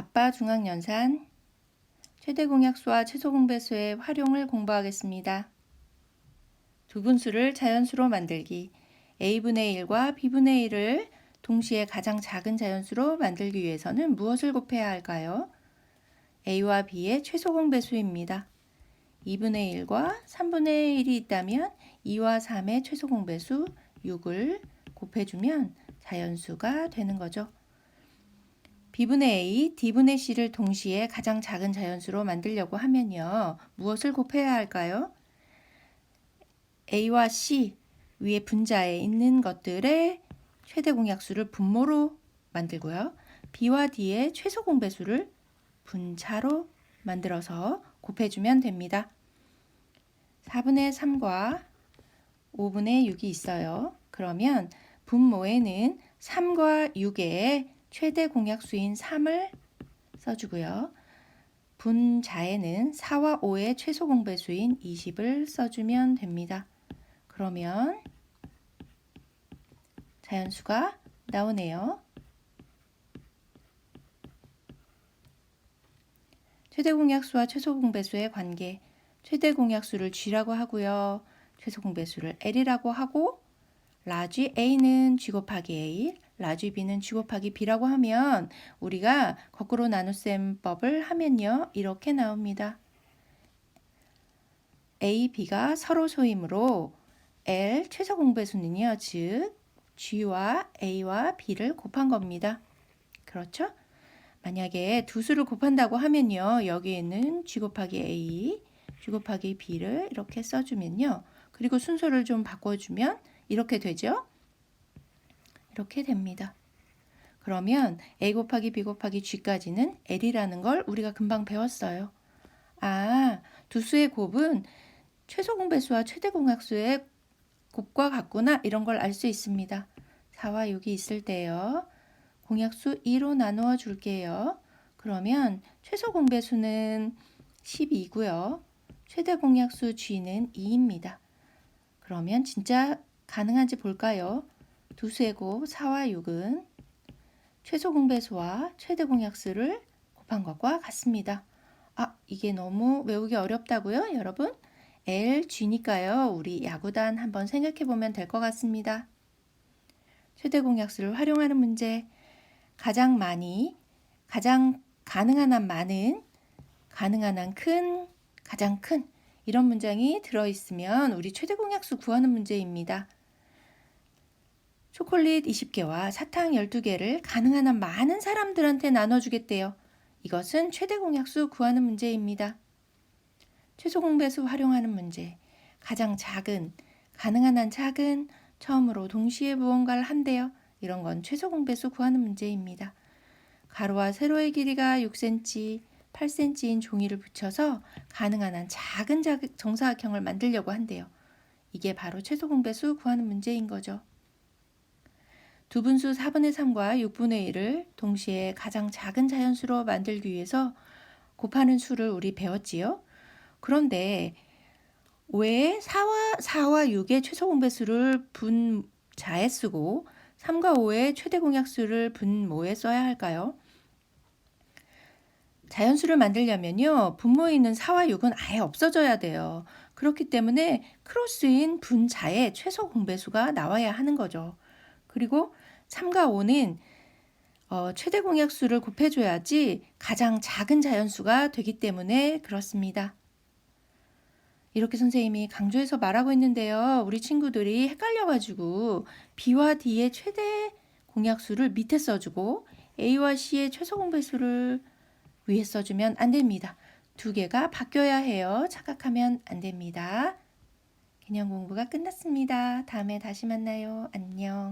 바빠 중앙연산 최대 공약수와 최소 공배수의 활용을 공부하겠습니다. 두 분수를 자연수로 만들기 a분의 1과 b분의 1을 동시에 가장 작은 자연수로 만들기 위해서는 무엇을 곱해야 할까요? a와 b의 최소 공배수입니다. 2분의 1과 3분의 1이 있다면 2와 3의 최소 공배수 6을 곱해주면 자연수가 되는 거죠. B분의 a, d분의 c를 동시에 가장 작은 자연수로 만들려고 하면요. 무엇을 곱해야 할까요? a와 c 위에 분자에 있는 것들의 최대 공약수를 분모로 만들고요. b와 d의 최소 공배수를 분차로 만들어서 곱해주면 됩니다. 4분의 3과 5분의 6이 있어요. 그러면 분모에는 3과 6의 최대 공약수인 3을 써주고요. 분자에는 4와 5의 최소 공배수인 20을 써주면 됩니다. 그러면 자연수가 나오네요. 최대 공약수와 최소 공배수의 관계. 최대 공약수를 G라고 하고요. 최소 공배수를 L이라고 하고 라지 A는 G 곱하기 A, 라지 B는 G 곱하기 B라고 하면 우리가 거꾸로 나눗셈법을 하면요. 이렇게 나옵니다. A, B가 서로 소이므로 L 최소 공배수는요. 즉 G와 A와 B를 곱한 겁니다. 그렇죠? 만약에 두 수를 곱한다고 하면요. 여기에는 G 곱하기 A, G 곱하기 B를 이렇게 써주면요. 그리고 순서를 좀 바꿔주면 이렇게 되죠? 이렇게 됩니다. 그러면 A 곱하기 B 곱하기 G까지는 L이라는 걸 우리가 금방 배웠어요. 아, 두 수의 곱은 최소 공배수와 최대 공약수의 곱과 같구나 이런 걸 알 수 있습니다. 4와 6이 있을 때요. 공약수 2로 나누어 줄게요. 그러면 최소 공배수는 12고요. 최대 공약수 G는 2입니다. 그러면 진짜 가능한지 볼까요? 두 수의 곱 4와 6은 최소 공배수와 최대 공약수를 곱한 것과 같습니다. 아, 이게 너무 외우기 어렵다고요, 여러분? L, G니까요. 우리 야구단 한번 생각해 보면 될 것 같습니다. 최대 공약수를 활용하는 문제. 가장 많이, 가장 가능한 한 많은, 가능한 한 큰, 가장 큰 이런 문장이 들어 있으면 우리 최대 공약수 구하는 문제입니다. 초콜릿 20개와 사탕 12개를 가능한 한 많은 사람들한테 나눠주겠대요. 이것은 최대 공약수 구하는 문제입니다. 최소 공배수 활용하는 문제. 가장 작은, 가능한 한 작은, 처음으로 동시에 무언가를 한대요. 이런 건 최소 공배수 구하는 문제입니다. 가로와 세로의 길이가 6cm, 8cm인 종이를 붙여서 가능한 한 작은 정사각형을 만들려고 한대요. 이게 바로 최소 공배수 구하는 문제인 거죠. 두 분수 4분의 3과 6분의 1을 동시에 가장 작은 자연수로 만들기 위해서 곱하는 수를 우리 배웠지요. 그런데 왜 4와, 4와 6의 최소 공배수를 분자에 쓰고 3과 5의 최대 공약수를 분모에 써야 할까요? 자연수를 만들려면요. 분모에 있는 4와 6은 아예 없어져야 돼요. 그렇기 때문에 크로스인 분자의 최소 공배수가 나와야 하는 거죠. 그리고 3과 5는 어, 최대 공약수를 곱해줘야지 가장 작은 자연수가 되기 때문에 그렇습니다. 이렇게 선생님이 강조해서 말하고 있는데요. 우리 친구들이 헷갈려가지고 B와 D의 최대 공약수를 밑에 써주고 A와 C의 최소 공배수를 위에 써주면 안 됩니다. 두 개가 바뀌어야 해요. 착각하면 안 됩니다. 개념 공부가 끝났습니다. 다음에 다시 만나요. 안녕.